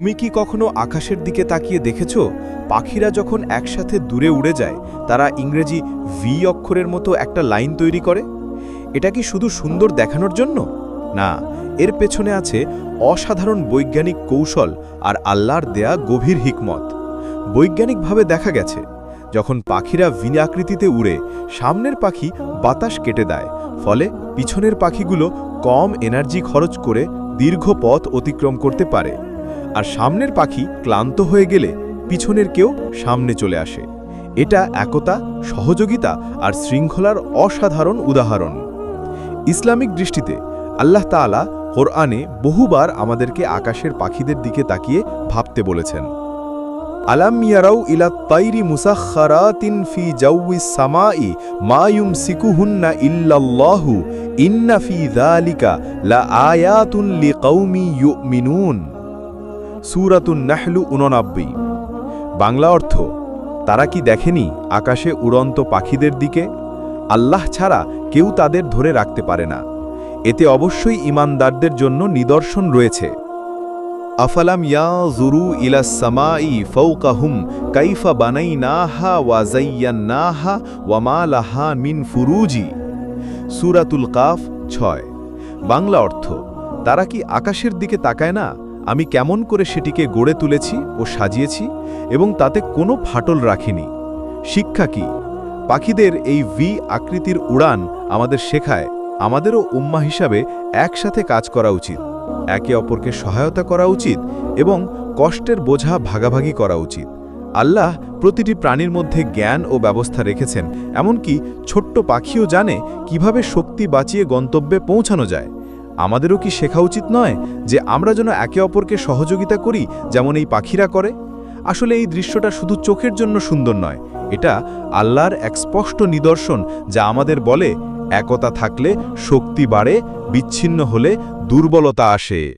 তুমি কি কখনো আকাশের দিকে তাকিয়ে দেখেছ? পাখিরা যখন একসাথে দূরে উড়ে যায়, তারা ইংরেজি ভি অক্ষরের মতো একটা লাইন তৈরি করে? এটা কি শুধু সুন্দর দেখানোর জন্য? না, এর পেছনে আছে অসাধারণ বৈজ্ঞানিক কৌশল আর আল্লাহর দেয়া গভীর হিকমত। বৈজ্ঞানিকভাবে দেখা গেছে, যখন পাখিরা ভিন আকৃতিতে উড়ে, সামনের পাখি বাতাস কেটে দেয়, ফলে পিছনের পাখিগুলো কম এনার্জি খরচ করে দীর্ঘ পথ অতিক্রম করতে পারে। আর সামনের পাখি ক্লান্ত হয়ে গেলে পিছনের কেউ সামনে চলে আসে। এটা একতা, সহযোগিতা আর শৃঙ্খলার অসাধারণ উদাহরণ। ইসলামিক দৃষ্টিতে আল্লাহ তাআলা কোরআনে বহুবার আমাদেরকে আকাশের পাখিদের দিকে তাকিয়ে ভাবতে বলেছেন। আলাম ইয়ারাউ ইলা তাইরি মুসাখখারাতিন ফি জাউইস সামাই মা ইউমসিকুহুন্না ইল্লাল্লাহু ইন্না ফি যালিকা লা আয়াতুন লিকাউমি ইউমিনুন। সূরাতুন নাহলু 89 বাংলা অর্থ, তারা কি দেখেনি আকাশে উড়ন্ত পাখিদের দিকে? আল্লাহ ছাড়া কেউ তাদের ধরে রাখতে পারে না। এতে অবশ্যই ইমানদারদের জন্য নিদর্শন রয়েছে। আফালাম ইয়া জুরু ইলা সামাই ফৌকাহুম কাইফা বানাই নাহা ওয়াজাইয়ান নাহা ওয়ামা লাহা মিন ফুরুজি। সুরাতুল কাফ ছয়। বাংলা অর্থ, তারা কি আকাশের দিকে তাকায় না? আমি কেমন করে সেটিকে গড়ে তুলেছি ও সাজিয়েছি এবং তাতে কোনো ফাটল রাখিনি। শিক্ষা কি? পাখিদের এই ভি আকৃতির উড়ান আমাদের শেখায়, আমাদেরও উম্মা হিসাবে একসাথে কাজ করা উচিত, একে অপরকে সহায়তা করা উচিত এবং কষ্টের বোঝা ভাগাভাগি করা উচিত। আল্লাহ প্রতিটি প্রাণীর মধ্যে জ্ঞান ও ব্যবস্থা রেখেছেন, এমনকি ছোট্ট পাখিও জানে কীভাবে শক্তি বাঁচিয়ে গন্তব্যে পৌঁছানো যায়। আমাদেরও কি শেখা উচিত নয় যে আমরা যেন একে অপরকে সহযোগিতা করি, যেমন এই পাখিরা করে? আসলে এই দৃশ্যটা শুধু চোখের জন্য সুন্দর নয়, এটা আল্লাহর এক স্পষ্ট নিদর্শন যা আমাদের বলে, একতা থাকলে শক্তি বাড়ে, বিচ্ছিন্ন হলে দুর্বলতা আসে।